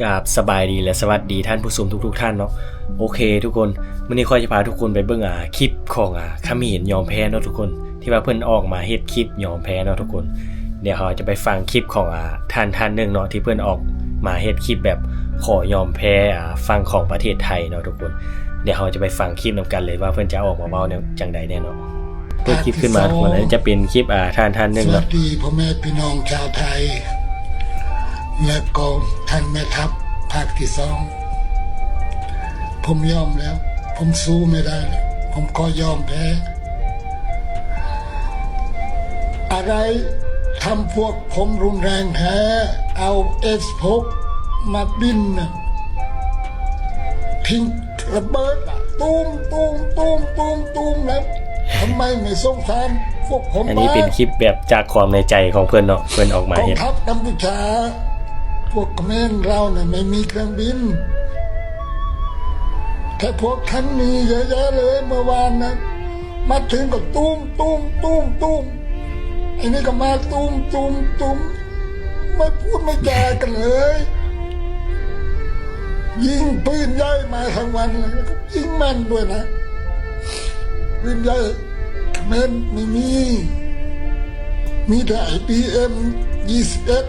กราบสบายดีและสวัสดีท่านผู้ชมทุกๆ ท่านเนาะโอเค ทุกคนวันนี้ค่อยจะพาทุกคนไปเบิ่งอ่าคลิปของอ่าขมิ้นยอมแพ้เนาะทุกคน ที่ว่าเพิ่อนออกมาเฮ็ดคลิปยอมแพ้เนาะทุกคน เดี๋ยวเราจะไปฟังคลิปของอ่าท่านท่านหนึ่งเนาะที่เพิ่อนออกมาเฮ็ดคลิปแบบขอยอมแพ้อ่าฟังของประเทศไทยเนาะทุกคน เดี๋ยวเราจะไปฟังคลิปนำกันเลยว่าเพิ่อนจะออกมาเว้าแนวจังใดแน่เนาะเปิดคลิปขึ้นมาทุกคนอันนี้จะเป็นคลิปอ่าท่านท่านหนึ่งเนาะสดีพ่อแม่พี่น้องชาวไทย และก็ท่านแม่ทัพภาคที่สอง ผมยอมแล้ว ผมสู้ไม่ได้แล้วผมก็ยอมแพ้ อะไรทำพวกผมรุนแรงแท้เอาเอสพกมาบินน่ะทิ้งระเบิดอะตูมตูมตูมตูมตูมแล้วทำไมไม่สงสารพวกผมอันนี้บ้างเป็นคลิปแบบจากความในใจของเพื่อนเนาะเพื่อนออกมากองเห็นทัพกัมพูชา พวกเขมรเราเนี่ยไม่มีเครื่องบิน แต่พวกท่านมีเยอะแยะเลยเมื่อวานนะมาถึงก็ตุ้มตุ้มตุ้มตุ้มไอ้นี่ก็มาตุ้มตุ้มตุ้มไม่พูดไม่จากันเลย ยิงปืนใหญ่มาทั้งวันเลยยิงม่นด้วยนะปืนใหญ่เขมรไม่มี มีแต่ไอพีเอ็มยี่สิบเอ็ด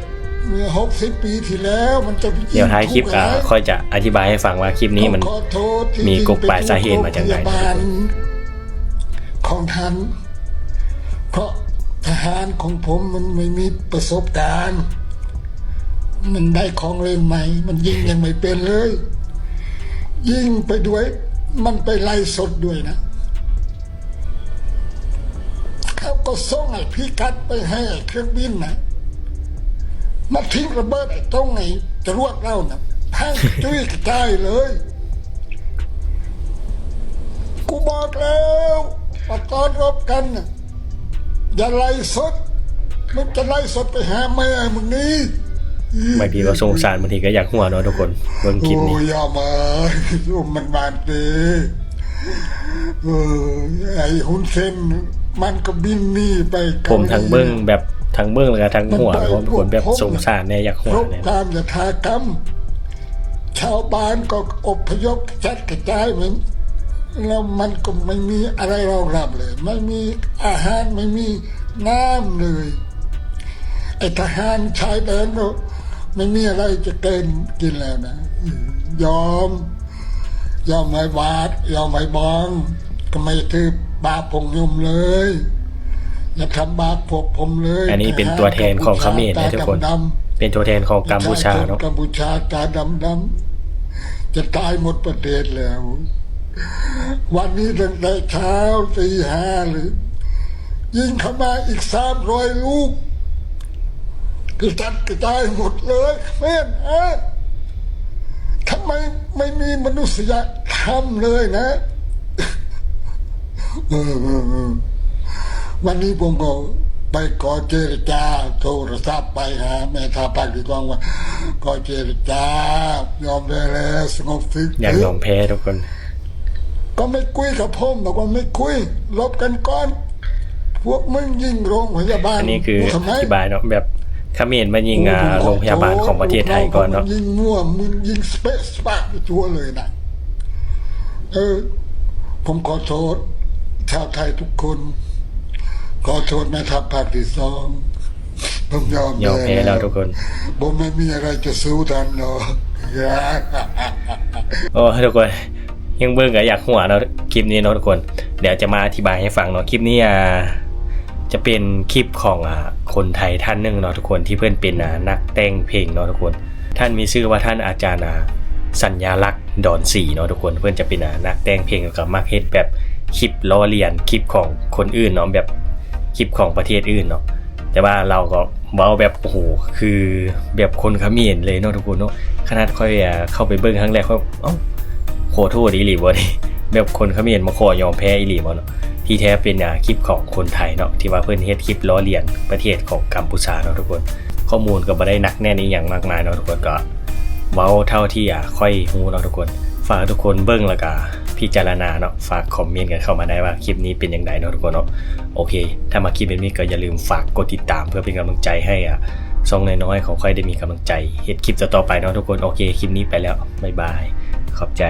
เมื่อหกสิบปีที่แล้วมันจะไปงเดี๋ยวท้ายคลิปก็ถูกไหมค่อยจะอธิบายให้ฟังว่าคลิปนี้มันขอโทษที่มีกกปลายสาเหตุมาจากไหนโรงพยบาลของท่านเพราะทหารของผมมันไม่มีประสบการณ์ มันได้ของเล่นใหม่ มันยิงยังไม่เป็นเลย ยิงไปด้วย มันไปไล่สดด้วยนะเขาก็ส่งไอ้พี่กัดไปให้ไอ้เครื่องบินนะ มาทิ้งระเบิดไอ้ตรงไอ้จรวดเรานะพังจุ้ยกระจายเลย กูบอกแล้วว่าตอนรบกันน่ะอย่าไล่สดมึงจะไล่สดไปหาแม่มึงนี้บางทีก็สงสารบางทีก็อยากหัวเนาะทุกคนเบิ่งคลิปนี้โอ้ยอย่ามาอุ้มมันบานเตเออไอ้หุนเซนมันก็บินหนีไปกาหลีผมทั้งเบิ้งแบบ ทั้งเบิ้งแล้วก็ทั้งหัวเพราะคนแบบสงสารเนี่ยอยากหัวรบเนี่ยความยถากรรม ชาวบ้านก็อพยพจัดกระจายเหมือนแล้วมันก็ไม่มีอะไรรองรับเลย ไม่มีอาหารไม่มีน้ำเลยไอ้ทหารชายแดนก็ไม่มีอะไรจะเกินกินแล้วนะยอม ยอมไม่บาดยอมไม่บอง ก็ไม่ถือบาปผงยุมเลย อย่าทำบาปพวกผมเลยอันนี้เป็นตัวแทนของเขมรนะทุกคนตาดำๆเป็นตัวแทนของกัมพูชาเนาะกัมพูชาตาดำดำๆจะตายหมดประเทศแล้ว วันนี้ตั้งแต่เช้าตีห้าเลยยิงเข้ามาอีกสามร้อยลูกกระจัดกระจายหมดเลยแม่นฮะทำไมไม่มีมนุษยธรรมเลยนะเออเออเออ วันนี้ผมก็ไปขอเจรจาโทรศัพท์ไปหาแม่ทัพภาคที่กองว่าขอเจรจายอมได้แล้วสงบศึกอยากยอมแพ้ทุกคน ก็ไม่คุยกับผมบอกว่าไม่คุยลบกันก่อน พวกมึงยิงโรงพยาบาลอันนี้คือกูอทำไมธิบายเนาะแบบเขมรมายิงอ่าโรงพยาบาลของประเทศไทยก่อนเนาะมึงยิงมั่วมึงยิงสเปซสปาไปทั่วเลยนะเออผมขอโทษชาวไทยทุกคน ขอโทษแม่ทัพภาคที่สองผมยอมยอมแพ้แล้วทุกคนผมไม่มีอะไรจะสู้ทันหรอกโอ้ทุกคนยังเบิ่งก็อยากหัวเนาะคลิปนี้เนาะทุกคน เดี๋ยวจะมาอธิบายให้ฟังเนาะคลิปนี้อ่าจะเป็นคลิปของอ่าคนไทยท่านหนึ่งเนาะทุกคนที่เพื่อนเป็นอ่านักแต่งเพลงเนาะทุกคน ท่านมีชื่อว่าท่านอาจารย์อ่าสัญญาลักษณ์ดอนสีเนาะทุกคนเพื่อนจะเป็นอ่านักแต่งเพลงเกี่ยวกับมักเฮ็ดแบบคลิปล้อเลียนคลิปของคนอื่นเนาะแบบ คลิปของประเทศอื่นเนาะแต่ว่าเราก็เว้าแบบโอ้โหคือแบบคนขมรเลยเนาะทุกคนเนาะขนาดค่อยเข้าไปเบิ่งครั้งแรกก็เอ้าขอโทษอีหลีบ่นี่แบบคนขมรมาขอยอมแพ้อีหลีบ่เนาะที่แท้เป็นอ่าคลิปของคนไทยเนาะที่ว่าเพิ่อนเฮ็ดคลิปล้อเลียนประเทศของกัมพูชาเนาะทุกคน ข้อมูลก็บ่ได้หนักแน่นอีหยังมากมายเนาะทุกคนก็เว้าเท่าที่อะค่อยฮู้เนาะทุกคนฝากทุกคนเบิ่งล้วก็ พิจารณาเนาะฝากคอมเมนต์กันเข้ามาได้ว่าคลิปนี้เป็นอย่างไรเนาะทุกคนเนาะโอเค ถ้ามาคลิปแบบนี้ก็อย่าลืมฝากกดติดตามเพื่อเป็นกำลังใจให้อะช่องน้อยๆเขาค่อยได้มีกำลังใจเฮ็ดคลิปต่อไปเนาะทุกคนโอเคคลิปนี้ไปแล้วบ๊ายบายขอบใจ